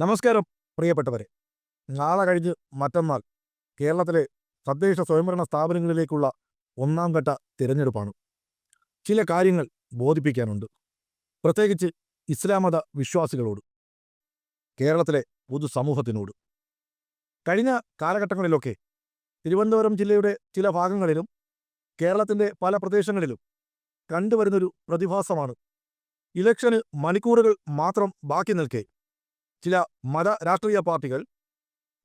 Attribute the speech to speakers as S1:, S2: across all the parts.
S1: നമസ്കാരം പ്രിയപ്പെട്ടവരെ. നാളെ കഴിഞ്ഞ് മറ്റന്നാൾ കേരളത്തിലെ തദ്ദേശ സ്വയംഭരണ സ്ഥാപനങ്ങളിലേക്കുള്ള ഒന്നാം ഘട്ട തിരഞ്ഞെടുപ്പാണ്. ചില കാര്യങ്ങൾ ബോധിപ്പിക്കാനുണ്ട്. പ്രത്യേകിച്ച് ഇസ്ലാം മത വിശ്വാസികളോട് കേരളത്തിലെ പൊതുസമൂഹത്തിനോട്. കഴിഞ്ഞ കാലഘട്ടങ്ങളിലൊക്കെ തിരുവനന്തപുരം ജില്ലയുടെ ചില ഭാഗങ്ങളിലും കേരളത്തിന്റെ പല പ്രദേശങ്ങളിലും കണ്ടുവരുന്നൊരു പ്രതിഭാസമാണ് ഇലക്ഷന് മണിക്കൂറുകൾ മാത്രം ബാക്കി നിൽക്കെ ചില മത രാഷ്ട്രീയ പാർട്ടികൾ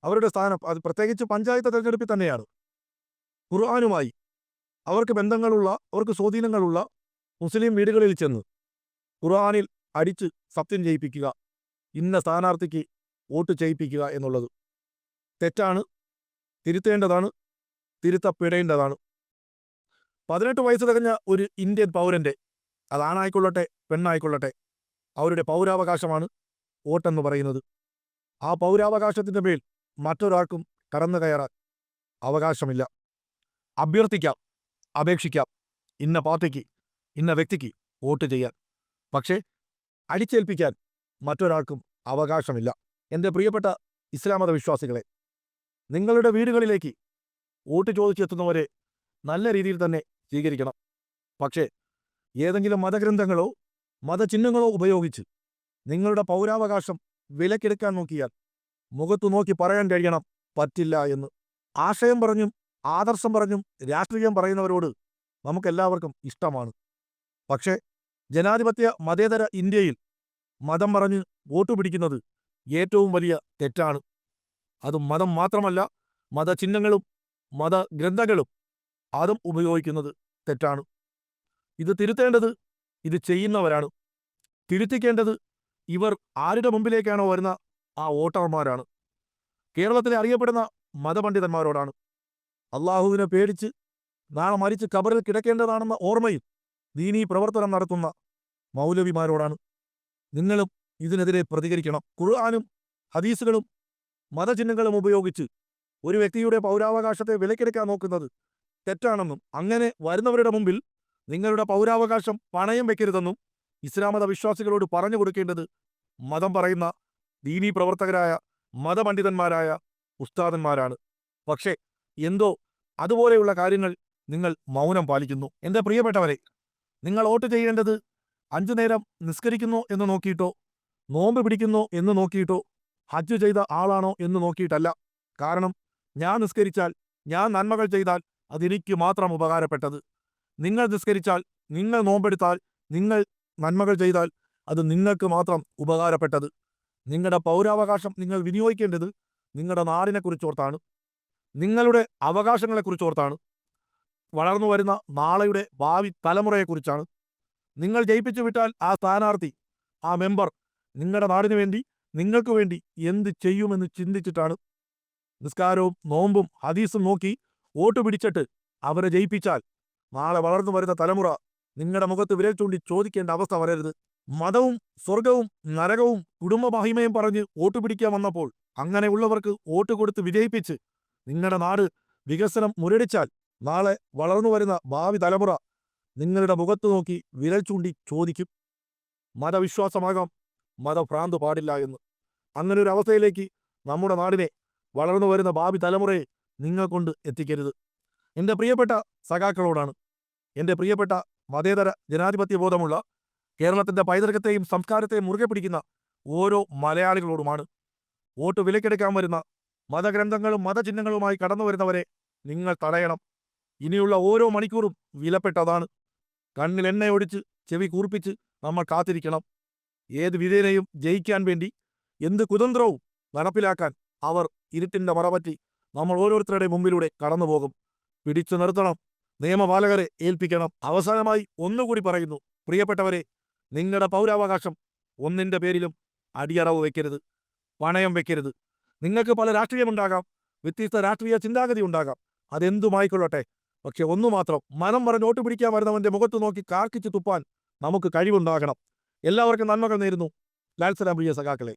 S1: അവരുടെ സ്ഥാനം അത് പ്രത്യേകിച്ച് പഞ്ചായത്ത് തെരഞ്ഞെടുപ്പിൽ തന്നെയാണ്. ഖുർആാനുമായി അവർക്ക് ബന്ധങ്ങളുള്ള അവർക്ക് സ്വാധീനങ്ങളുള്ള മുസ്ലിം വീടുകളിൽ ചെന്ന് ഖുർആാനിൽ അടിച്ച് സത്യം ചെയ്യിപ്പിക്കുക ഇന്ന സ്ഥാനാർത്ഥിക്ക് വോട്ട് ചെയ്യിപ്പിക്കുക എന്നുള്ളത്. തെറ്റാണ് തിരുത്തേണ്ടതാണ് തിരുത്തപ്പെടേണ്ടതാണ്. പതിനെട്ട് വയസ്സ് തികഞ്ഞ ഒരു ഇന്ത്യൻ പൗരന്റെ അതാണായിക്കൊള്ളട്ടെ പെണ്ണായിക്കൊള്ളട്ടെ അവരുടെ പൗരാവകാശമാണ് വോട്ടെന്ന് പറയുന്നത്. ആ പൗരാവകാശത്തിന്റെ മേൽ മറ്റൊരാൾക്കും കടന്നു കയറാൻ അവകാശമില്ല. അഭ്യർത്ഥിക്കാം അപേക്ഷിക്കാം ഇന്ന പാർട്ടിക്ക് ഇന്ന വ്യക്തിക്ക് വോട്ട് ചെയ്യാൻ. പക്ഷേ അടിച്ചേൽപ്പിക്കാൻ മറ്റൊരാൾക്കും അവകാശമില്ല. എന്റെ പ്രിയപ്പെട്ട ഇസ്ലാം മത വിശ്വാസികളെ നിങ്ങളുടെ വീടുകളിലേക്ക് വോട്ട് ചോദിച്ചെത്തുന്നവരെ നല്ല രീതിയിൽ തന്നെ സ്വീകരിക്കണം. പക്ഷേ ഏതെങ്കിലും മതഗ്രന്ഥങ്ങളോ മതചിഹ്നങ്ങളോ ഉപയോഗിച്ച് നിങ്ങളുടെ പൗരാവകാശം വിലക്കെടുക്കാൻ നോക്കിയാൽ മുഖത്തു നോക്കി പറയാൻ കഴിയണം പറ്റില്ല എന്ന്. ആശയം പറഞ്ഞും ആദർശം പറഞ്ഞും രാഷ്ട്രീയം പറയുന്നവരോട് നമുക്കെല്ലാവർക്കും ഇഷ്ടമാണ്. പക്ഷേ ജനാധിപത്യ മതേതര ഇന്ത്യയിൽ മതം പറഞ്ഞ് വോട്ട് പിടിക്കുന്നത് ഏറ്റവും വലിയ തെറ്റാണ്. അത് മതം മാത്രമല്ല മതചിഹ്നങ്ങളും മതഗ്രന്ഥങ്ങളും അതും ഉപയോഗിക്കുന്നത് തെറ്റാണ്. ഇത് തിരുത്തേണ്ടത് ഇത് ചെയ്യുന്നവരാണ്. തിരുത്തിക്കേണ്ടത് ഇവർ ആരുടെ മുമ്പിലേക്കാണോ വരുന്ന ആ വോട്ടർമാരാണ്. കേരളത്തിലെ അറിയപ്പെടുന്ന മതപണ്ഡിതന്മാരോടാണ്. അള്ളാഹുവിനെ പേടിച്ച് നാളെ മരിച്ച് കബറിൽ കിടക്കേണ്ടതാണെന്ന ഓർമ്മയിൽ ദീനീ പ്രവർത്തനം നടത്തുന്ന മൗലവിമാരോടാണ്. നിങ്ങളും ഇതിനെതിരെ പ്രതികരിക്കണം. ഖുർആാനും ഹദീസുകളും മതചിഹ്നങ്ങളും ഉപയോഗിച്ച് ഒരു വ്യക്തിയുടെ പൗരാവകാശത്തെ വിലക്കെടുക്കാൻ നോക്കുന്നത് തെറ്റാണെന്നും അങ്ങനെ വരുന്നവരുടെ മുമ്പിൽ നിങ്ങളുടെ പൗരാവകാശം പണയം വെക്കരുതെന്നും ഇസ്ലാമത വിശ്വാസികളോട് പറഞ്ഞു കൊടുക്കേണ്ടത് മതം പറയുന്ന ദീനീ പ്രവർത്തകരായ മതപണ്ഡിതന്മാരായ ഉസ്താദന്മാരാണ്. പക്ഷേ എന്തോ അതുപോലെയുള്ള കാര്യങ്ങൾ നിങ്ങൾ മൗനം പാലിക്കുന്നു. എന്റെ പ്രിയപ്പെട്ടവരെ നിങ്ങൾ വോട്ട് ചെയ്യേണ്ടത് അഞ്ചു നേരം നിസ്കരിക്കുന്നു എന്ന് നോക്കിയിട്ടോ നോമ്പ് പിടിക്കുന്നു എന്ന് നോക്കിയിട്ടോ ഹജ്ജ് ചെയ്ത ആളാണോ എന്ന് നോക്കിയിട്ടല്ല. കാരണം ഞാൻ നിസ്കരിച്ചാൽ ഞാൻ നന്മകൾ ചെയ്താൽ അതെനിക്ക് മാത്രം ഉപകാരപ്പെട്ടത്. നിങ്ങൾ നിസ്കരിച്ചാൽ നിങ്ങൾ നോമ്പെടുത്താൽ നിങ്ങൾ നന്മകൾ ചെയ്താൽ അത് നിങ്ങൾക്ക് മാത്രം ഉപകാരപ്പെട്ടത്. നിങ്ങളുടെ പൗരാവകാശം നിങ്ങൾ വിനിയോഗിക്കേണ്ടത് നിങ്ങളുടെ നാടിനെക്കുറിച്ചോർത്താണ് നിങ്ങളുടെ അവകാശങ്ങളെക്കുറിച്ചോർത്താണ് വളർന്നു വരുന്ന നാളെയുടെ ഭാവി തലമുറയെക്കുറിച്ചാണ്. നിങ്ങൾ ജയിപ്പിച്ചു വിട്ടാൽ ആ സ്ഥാനാർത്ഥി ആ മെമ്പർ നിങ്ങളുടെ നാടിനു വേണ്ടി നിങ്ങൾക്ക് വേണ്ടി എന്ത് ചെയ്യുമെന്ന് ചിന്തിച്ചിട്ടാണ്. നിസ്കാരവും നോമ്പും ഹദീസും നോക്കി വോട്ട് പിടിച്ചിട്ട് അവരെ ജയിപ്പിച്ചാൽ നാളെ വളർന്നു വരുന്ന തലമുറ നിങ്ങളുടെ മുഖത്ത് വിരൽ ചൂണ്ടി ചോദിക്കേണ്ട അവസ്ഥ വരരുത്. മതവും സ്വർഗവും നരകവും കുടുംബമഹിമയും പറഞ്ഞ് വോട്ട് പിടിക്കാൻ വന്നപ്പോൾ അങ്ങനെയുള്ളവർക്ക് വോട്ട് കൊടുത്ത് വിജയിപ്പിച്ച് നിങ്ങളുടെ നാട് വികസനം മുരടിച്ചാൽ നാളെ വളർന്നു വരുന്ന ഭാവി തലമുറ നിങ്ങളുടെ മുഖത്ത് നോക്കി വിരൽ ചൂണ്ടി ചോദിക്കും. മതവിശ്വാസമാകാം മതഭ്രാന്ത് പാടില്ല എന്ന്. അങ്ങനെ ഒരു അവസ്ഥയിലേക്ക് നമ്മുടെ നാടിനെ വളർന്നു വരുന്ന ഭാവി തലമുറയെ നിങ്ങൾ കൊണ്ട് എത്തിക്കരുത്. എന്റെ പ്രിയപ്പെട്ട സഖാക്കളോടാണ് എന്റെ പ്രിയപ്പെട്ട മതേതര ജനാധിപത്യ ബോധമുള്ള കേരളത്തിന്റെ പൈതൃകത്തെയും സംസ്കാരത്തെയും മുറുകെ പിടിക്കുന്ന ഓരോ മലയാളികളോടുമാണ്. വോട്ട് വിലക്കെടുക്കാൻ വരുന്ന മതഗ്രന്ഥങ്ങളും മതചിഹ്നങ്ങളുമായി കടന്നു വരുന്നവരെ നിങ്ങൾ തടയണം. ഇനിയുള്ള ഓരോ മണിക്കൂറും വിലപ്പെട്ടതാണ്. കണ്ണിൽ എണ്ണയൊടിച്ച് ചെവി കൂർപ്പിച്ച് നമ്മൾ കാത്തിരിക്കണം. ഏത് വിധേനയും ജയിക്കാൻ വേണ്ടി എന്ത് കുതന്ത്രവും നടപ്പിലാക്കാൻ അവർ ഇരുട്ടിന്റെ മറപറ്റി നമ്മൾ ഓരോരുത്തരുടെ മുമ്പിലൂടെ കടന്നുപോകും. പിടിച്ചു നിർത്തണം. നിയമപാലകരെ ഏൽപ്പിക്കണം. അവസാനമായി ഒന്നുകൂടി പറയുന്നു. പ്രിയപ്പെട്ടവരെ നിങ്ങളുടെ പൗരാവകാശം ഒന്നിന്റെ പേരിലും അടിയറവ് വെക്കരുത്. പണയം വെക്കരുത്. നിങ്ങൾക്ക് പല രാഷ്ട്രീയമുണ്ടാകാം. വ്യത്യസ്ത രാഷ്ട്രീയ ചിന്താഗതി ഉണ്ടാകാം. അതെന്തുമായിക്കൊള്ളട്ടെ? പക്ഷെ ഒന്നു മാത്രം. മനം പറഞ്ഞ് വോട്ട് പിടിക്കാൻ വരുന്നവന്റെ മുഖത്ത് നോക്കി കാർക്കിച്ച് തുപ്പാൻ നമുക്ക് കഴിവുണ്ടാകണം. എല്ലാവർക്കും നന്മകൾ നേരുന്നു. ലാൽസലാം പ്രിയ സഖാക്കളെ.